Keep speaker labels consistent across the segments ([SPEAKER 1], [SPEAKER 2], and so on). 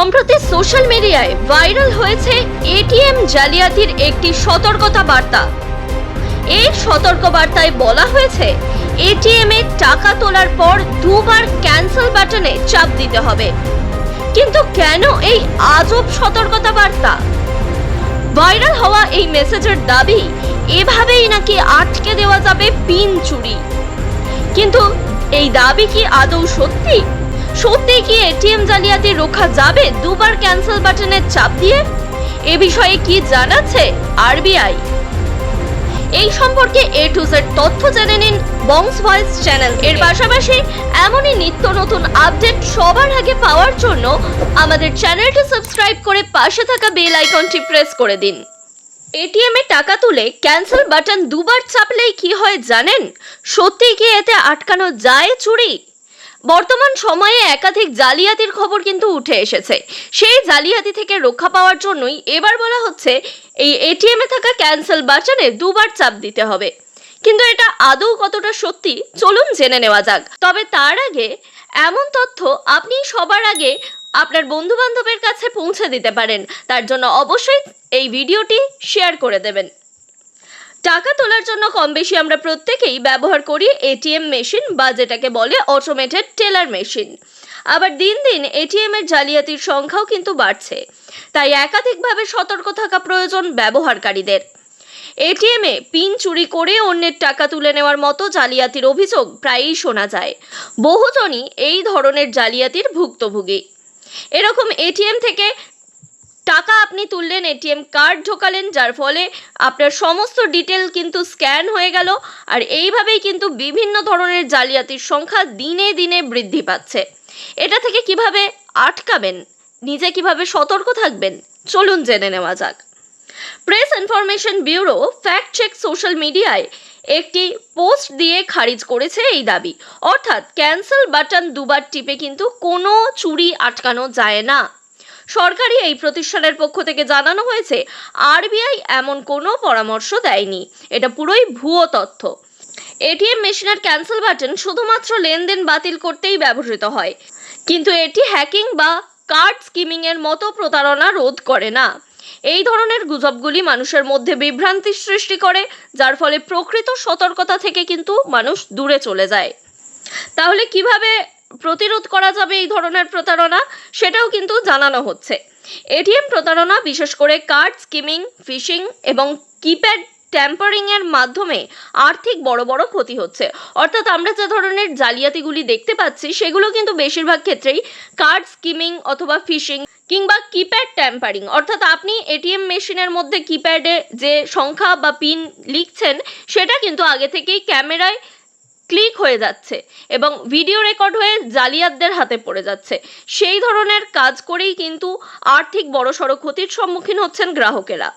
[SPEAKER 1] সম্প্রতি সোশ্যাল মিডিয়ায় ভাইরাল হয়েছে এটিএম জালিয়াতির একটি সতর্কতা বার্তা। এই সতর্ক বার্তায় বলা হয়েছে, এটিএম এ টাকা তোলার পর দুবার ক্যান্সেল বাটনে চাপ দিতে হবে। কিন্তু কেন এই আজব সতর্কতা বার্তা ভাইরাল হওয়া এই মেসেজের দাবি, এভাবেই নাকি আটকে দেওয়া যাবে পিন চুরি। কিন্তু এই দাবি কি আদৌ সত্যি? সত্যি কি এটিএম জালিয়াতি রোখা যাবে? দুবার ক্যান্সেল বাটনের চাপ দিয়ে? এ বিষয়ে কি জানাচ্ছে আরবিআই? এই সম্পর্কে এ টু জেড তথ্য জেনে নিন বংস ভয়েস চ্যানেল। এর পাশাপাশি এমনই নিত্য নতুন আপডেট সবার আগে পাওয়ার জন্য আমাদের চ্যানেলটি সাবস্ক্রাইব করে পাশে থাকা বেল আইকনটি প্রেস করে দিন। এটিএম এ টাকা তুলে ক্যান্সেল বাটন দুবার চাপলেই কি হয় জানেন? সত্যি কি এতে আটকানো যায় চুরি? বর্তমান সময়ে একাধিক জালিয়াতির খবর কিন্তু উঠে এসেছে। সেই জালিয়াতি থেকে রক্ষা পাওয়ার জন্যই এবার বলা হচ্ছে, এই এটিএম এ থাকা ক্যান্সেল বাটনে দুবার চাপ দিতে হবে। কিন্তু এটা আদৌ কতটা সত্যি, চলুন জেনে নেওয়া যাক। তবে তার আগে এমন তথ্য আপনি সবার আগে আপনার বন্ধু বান্ধবের কাছে পৌঁছে দিতে পারেন। তার জন্য অবশ্যই এই ভিডিওটি শেয়ার করে দেবেন। টাকা তোলার জন্য কম বেশি আমরা প্রত্যেকেই ব্যবহার করি এটিএম মেশিন বা যেটাকে বলে অটোমেটেড টেলার মেশিন আবার দিন দিন এটিএম এর জালিয়াতির সংখ্যাও কিন্তু বাড়ছে। তাই একাধিকভাবে সতর্ক থাকা প্রয়োজন ব্যবহারকারীদের। এটিএম এ পিন চুরি করে অন্যের টাকা তুলে নেওয়ার মতো জালিয়াতির অভিযোগ প্রায়ই শোনা যায়। বহুজনই এই ধরনের জালিয়াতির ভুক্তভোগী। এরকম এটিএম থেকে টাকা আপনি তুললেন, এটিএম কার্ড ঢোকালেন, যার ফলে আপনার সমস্ত ডিটেল কিন্তু স্ক্যান হয়ে গেল আর এইভাবেই কিন্তু বিভিন্ন ধরনের জালিয়াতির সংখ্যা দিনে দিনে বৃদ্ধি পাচ্ছে। এটা থেকে কীভাবে আটকাবেন? নিজে কীভাবে সতর্ক থাকবেন? চলুন জেনে নেওয়া যাক। Press information bureau fact check social মিডিয়ায় একটি পোস্ট দিয়ে খারিজ করেছে এই দাবি। অর্থাৎ ক্যান্সেল বাটন দুবার টিপে কিন্তু কোনো চুরি আটকানো যায় না। সরকারি এই প্রতিষ্ঠানের পক্ষ থেকে জানানো হয়েছে, আরবিআই এমন কোনো পরামর্শ দেয়নি। এটা পুরোই ভুয়ো তথ্য। এটিএম মেশিনের ক্যান্সেল বাটন শুধুমাত্র লেনদেন বাতিল করতেই ব্যবহৃত হয়। কিন্তু এটি হ্যাকিং বা কার্ড স্কিমিং এর মতো প্রতারণা রোধ করে না। এই ধরনের গুজবগুলি মানুষের মধ্যে বিভ্রান্তি সৃষ্টি করে, যার ফলে প্রকৃত সতর্কতা থেকে কিন্তু মানুষ দূরে চলে যায়। তাহলে কীভাবে প্রতিরোধ করা যাবে এই ধরনের প্রতারণা, সেটাও কিন্তু জানানো হচ্ছে। এটিএম প্রতারণা, বিশেষ করে কার্ড স্কিমিং, ফিশিং এবং কিপ্যাড ট্যাম্পারিং এর মাধ্যমে আর্থিক বড় বড় ক্ষতি হচ্ছে। অর্থাৎ আমরা যে ধরনের জালিয়াতিগুলি দেখতে পাচ্ছি, সেগুলো কিন্তু বেশিরভাগ ক্ষেত্রেই কার্ড স্কিমিং অথবা ফিশিং কিংবা কিপ্যাড ট্যাম্পারিং। অর্থাৎ আপনি এটিএম মেশিনের মধ্যে কিপ্যাডে যে সংখ্যা বা পিন লিখছেন, সেটা কিন্তু আগে থেকেই ক্যামেরায় ক্লিক হয়ে যাচ্ছে এবং ভিডিও রেকর্ড হয়ে জালিয়াতদের হাতে পড়ে যাচ্ছে। সেই ধরনের কাজ করেই কিন্তু আর্থিক বড়সড় ক্ষতির সম্মুখীন হচ্ছেন গ্রাহকেরা।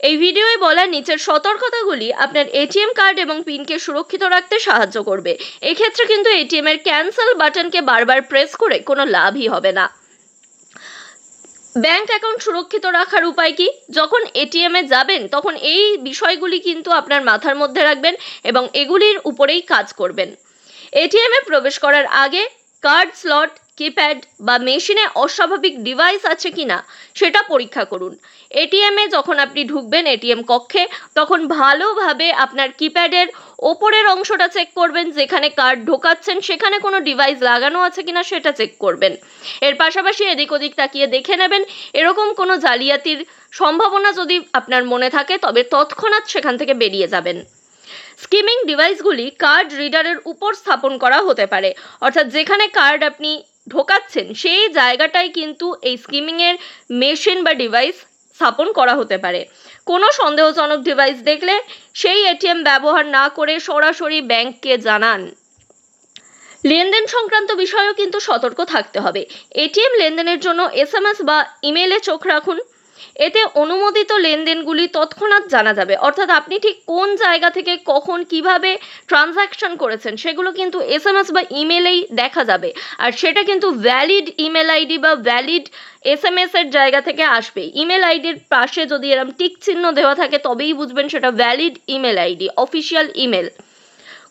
[SPEAKER 1] এই ভিডিওয়ে বলার নিচের সতর্কতাগুলি আপনার এটিএম কার্ড এবং পিনকে সুরক্ষিত রাখতে সাহায্য করবে। এক্ষেত্রে কিন্তু এটিএম এর ক্যান্সেল বাটনকে বারবার প্রেস করে কোনো লাভই হবে না। ব্যাংক অ্যাকাউন্ট সুরক্ষিত রাখার উপায় কি? যখন এটিএম এ যাবেন, তখন এই বিষয়গুলি কিন্তু আপনার মাথার মধ্যে রাখবেন এবং এগুলির উপরেই কাজ করবেন। এটিএম এ প্রবেশ করার আগে কার্ড স্লট কিপ্যাড বা মেশিনে অস্বাভাবিক ডিভাইস আছে কি না সেটা পরীক্ষা করুন। এটিএমে যখন আপনি ঢুকবেন এটিএম কক্ষে, তখন ভালোভাবে আপনার কিপ্যাডের ওপরের অংশটা চেক করবেন, যেখানে কার্ড ঢোকাচ্ছেন, সেখানে কোনো ডিভাইস লাগানো আছে কিনা সেটা চেক করবেন। এর পাশাপাশি এদিক ওদিক তাকিয়ে দেখে নেবেন, এরকম কোনো জালিয়াতির সম্ভাবনা যদি আপনার মনে থাকে, তবে তৎক্ষণাৎ সেখান থেকে বেরিয়ে যাবেন। স্কিমিং ডিভাইসগুলি কার্ড রিডারের উপর স্থাপন করা হতে পারে। অর্থাৎ যেখানে কার্ড আপনি ঢোকাচ্ছেন, সেই জায়গাটাই কিন্তু এই স্কিমিংয়ের মেশিন বা ডিভাইস স্থাপন করা হতে পারে। কোনো সন্দেহজনক ডিভাইস দেখলে সেই এটিএম ব্যবহার না করে সরাসরি ব্যাংককে জানান। লেনদেন সংক্রান্ত বিষয়েও কিন্তু সতর্ক থাকতে হবে। এটিএম লেনদেনের জন্য এস বা ইমেলে চোখ রাখুন। এতে অনুমোদিত লেনদেনগুলি তৎক্ষণাৎ জানা যাবে। অর্থাৎ আপনি ঠিক কোন জায়গা থেকে কখন কীভাবে ট্রানজ্যাকশন করেছেন সেগুলো কিন্তু এস এম এস বা ইমেলেই দেখা যাবে। আর সেটা কিন্তু ভ্যালিড ইমেল আইডি বা ভ্যালিড এসএমএস এর জায়গা থেকে আসবে ইমেল আইডির পাশে যদি এরম টিক চিহ্ন দেওয়া থাকে তবেই বুঝবেন সেটা valid email ID, official email.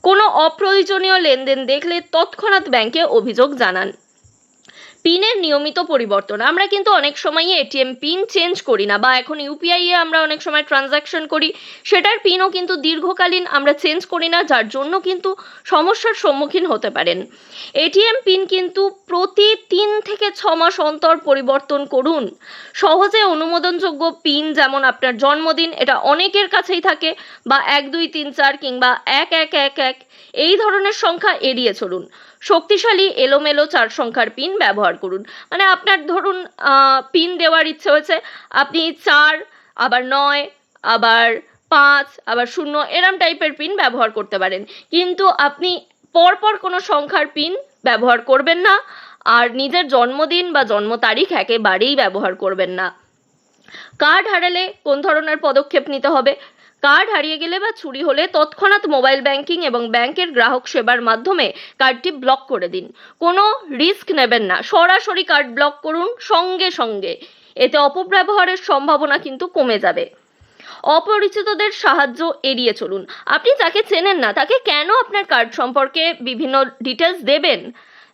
[SPEAKER 1] কোনো অপ্রয়োজনীয় লেনদেন দেখলে তৎক্ষণাৎ ব্যাংকে অভিযোগ জানান। পিনের নিয়মিত পরিবর্তন। আমরা কিন্তু অনেক সময়ই এটিএম পিন চেঞ্জ করি না বা এখন ইউপিআই এ আমরা অনেক সময় ট্রানজাকশন করি। সেটার পিনও কিন্তু দীর্ঘকালীন আমরা চেঞ্জ করি না, যার জন্য কিন্তু সমস্যার সম্মুখীন হতে পারেন। এটিএম পিন কিন্তু প্রতি তিন থেকে ছ মাস অন্তর পরিবর্তন করুন। সহজে অনুমোদনযোগ্য পিন যেমন আপনার জন্মদিন, এটা অনেকের কাছেই থাকে বা এক, দুই, তিন, চার কিংবা এক এক এক এক, এই ধরনের সংখ্যা এড়িয়ে চলুন। শক্তিশালী, এলোমেলো চার সংখ্যার পিন ব্যবহার করুন। মানে আপনার ধরুন পিন দেওয়ার ইচ্ছে হয়েছে, আপনি চার, আবার নয়, আবার পাঁচ, আবার শূন্য, এরম টাইপের পিন ব্যবহার করতে পারেন। কিন্তু আপনি পরপর কোনো সংখ্যার পিন ব্যবহার করবেন না, আর নিজের জন্মদিন বা জন্ম তারিখ একেবারেই ব্যবহার করবেন না। কার্ড হারালে কোন ধরনের পদক্ষেপ নিতে হবে? কার্ড হারিয়ে গেলে বা চুরি হলে তৎক্ষণাৎ মোবাইল ব্যাংকিং এবং ব্যাংকের গ্রাহক সেবার মাধ্যমে কার্ডটি ব্লক করে দিন। কোনো রিস্ক নেবেন না। সরাসরি কার্ড ব্লক করুন সঙ্গে সঙ্গে। এতে অপব্যবহারের সম্ভাবনা কিন্তু কমে যাবে। অপরিচিতদের সাহায্য এড়িয়ে চলুন। আপনি যাকে চেনেন না। তাকে কেন আপনার কার্ড সম্পর্কে বিভিন্ন ডিটেলস দেবেন?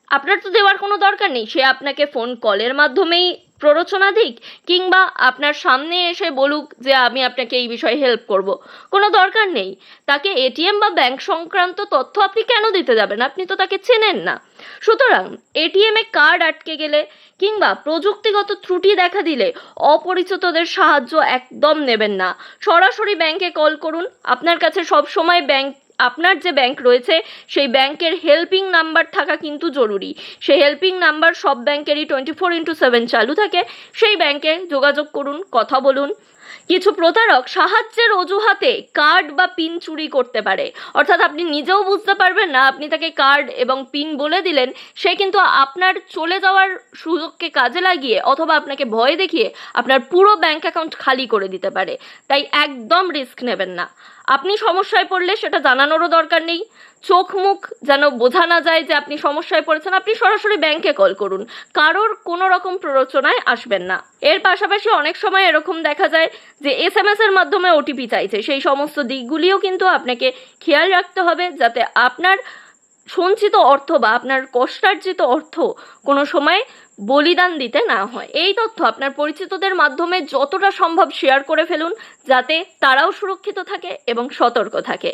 [SPEAKER 1] আপনার তো দেওয়ার কোনো দরকার নেই। সে আপনাকে ফোন কলের মাধ্যমেই প্ররোচনা দিক কিংবা আপনার সামনে এসে বলুক যে আমি আপনাকে এই বিষয়ে হেল্প করব। কোনো দরকার নেই। তাকে এটিএম বা ব্যাংক সংক্রান্ত তথ্য আপনি কেন দিতে যাবেন? আপনি তো তাকে চেনেন না। সুতরাং এটিএমে কার্ড আটকে গেলে কিংবা প্রযুক্তিগত ত্রুটি দেখা দিলে অপরিচিতদের সাহায্য একদম নেবেন না। সরাসরি ব্যাংকে কল করুন। আপনার কাছে সব সময় ব্যাংক আপনার যে ব্যাংক রয়েছে, সেই ব্যাংকের হেল্পিং নাম্বার থাকা কিন্তু জরুরি। সেই হেল্পিং নাম্বার সব ব্যাংকেরই টোয়েন্টি ফোর ইন্টু সেভেন চালু থাকে। সেই ব্যাংকে যোগাযোগ করুন, কথা বলুন। কিছু প্রতারক সাহায্যের অজুহাতে কার্ড বা পিন চুরি করতে পারে। অর্থাৎ আপনি নিজেও বুঝতে পারবেন না, আপনি তাকে কার্ড এবং পিন বলে দিলেন, সে কিন্তু আপনার চলে যাওয়ার সুযোগকে কাজে লাগিয়ে অথবা আপনাকে ভয় দেখিয়ে আপনার পুরো ব্যাংক অ্যাকাউন্ট খালি করে দিতে পারে। তাই একদম রিস্ক নেবেন না। আপনি সমস্যায় পড়লে সেটা জানানোরও দরকার নেই। চোখ মুখ যেন বোঝা না যায় যে আপনি সমস্যায় পড়েছেন, আপনি সরাসরি ব্যাংকে কল করুন। কারোর কোনো রকম প্ররোচনায় আসবেন না। এর পাশাপাশি অনেক সময় এরকম দেখা যায় যে এস এম এস এর মাধ্যমে ওটিপি চাইছে। সেই সমস্ত দিকগুলিও কিন্তু আপনাকে খেয়াল রাখতে হবে যাতে আপনার সঞ্চিত অর্থ বা আপনার কষ্টার্জিত অর্থ কোনো সময় বলিদান দিতে না হয়। এই তথ্য আপনার পরিচিতদের মাধ্যমে যতটা সম্ভব শেয়ার করে ফেলুন, যাতে তারাও সুরক্ষিত থাকে এবং সতর্ক থাকে।